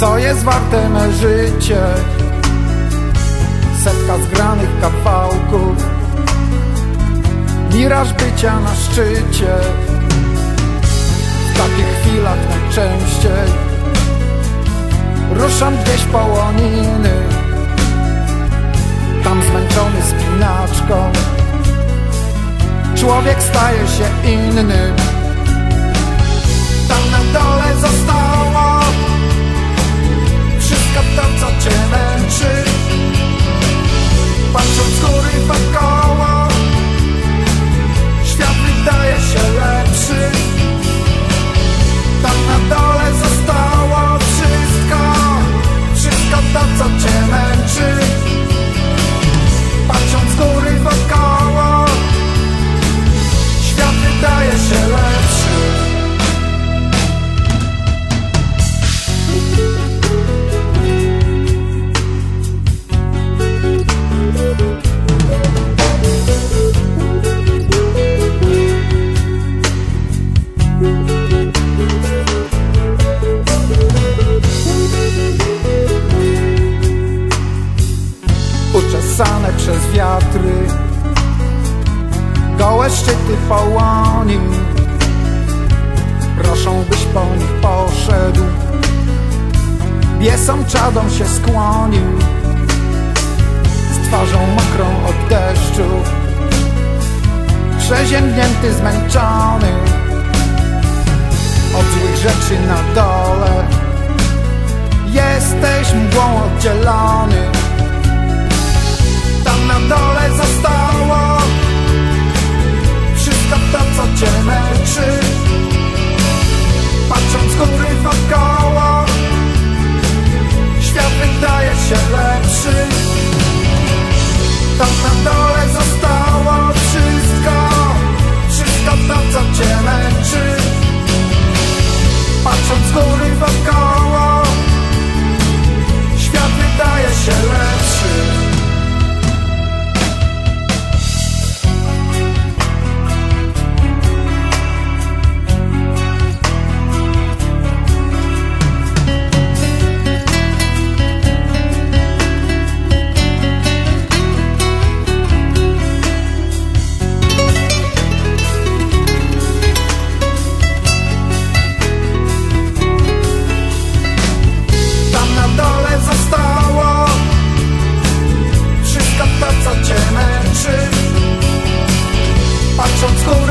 Co jest warte me życie. Setka zgranych kawałków Miraż bycia na szczycie. W takich chwilach najczęściej Ruszam gdzieś po łoniny Tam zmęczony spinaczką. Człowiek staje się innym na dole zostało. Wszystko to, co cię męczy. Patrząc z góry Gołe szczyty połoni Proszą byś po nich poszedł. Biesom czadą się skłonił Z twarzą mokrą od deszczu. Przeziębnięty, zmęczony. Od złych rzeczy na dole. Jesteś mgłą oddzielony. Tam na dole zostało Tam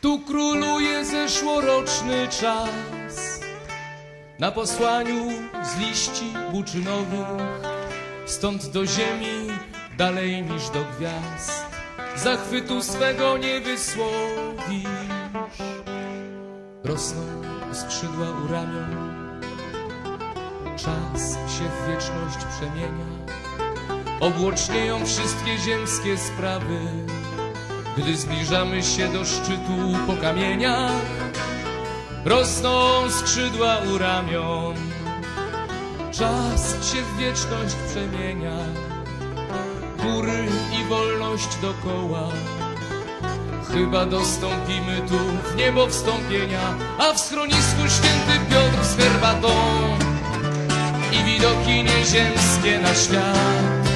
Tu króluje zeszłoroczny czas. Na posłaniu z liści buczynowych Stąd do ziemi dalej niż do gwiazd. Zachwytu swego nie wysłowisz. Rosną skrzydła u ramion Czas się w wieczność przemienia Obłocznieją wszystkie ziemskie sprawy gdy zbliżamy się do szczytu po kamieniach, rosną skrzydła u ramion. Czas się w wieczność przemienia, góry i wolność dokoła. Chyba dostąpimy tu w niebo wstąpienia, a w schronisku święty Piotr z herbatą widoki nieziemskie na świat.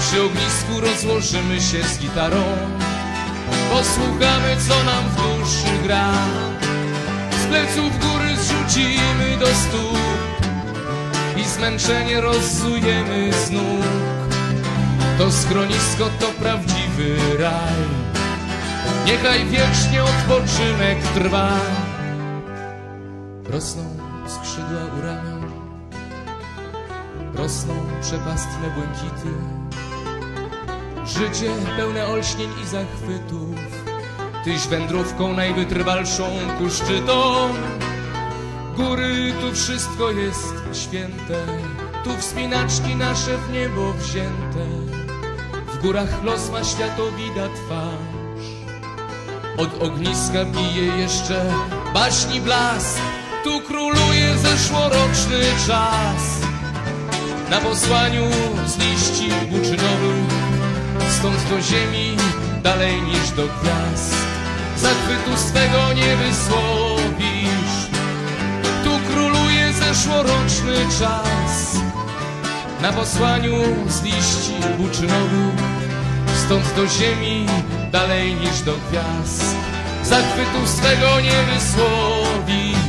Przy ognisku rozłożymy się z gitarą Posłuchamy co nam w duszy gra. Z pleców góry zrzucimy do stóp I zmęczenie rozzujemy z nóg. To schronisko to prawdziwy raj. Niechaj wiecznie odpoczynek trwa. Rosną skrzydła u ramion rosną przepastne błękity. Życie pełne olśnień i zachwytów, tyś wędrówką najwytrwalszą ku szczytom. Góry, tu wszystko jest święte, tu wspinaczki nasze w niebo wzięte. W górach los ma światowida twarz. Od ogniska bije jeszcze baśni blask, tu króluje zeszłoroczny czas. Na posłaniu z liści buczynowych, stąd do ziemi, dalej niż do gwiazd. Zachwytu swego nie wysłowisz, tu króluje zeszłoroczny czas. Na posłaniu z liści buczynowych, stąd do ziemi, dalej niż do gwiazd. Zachwytu swego nie wysłowisz,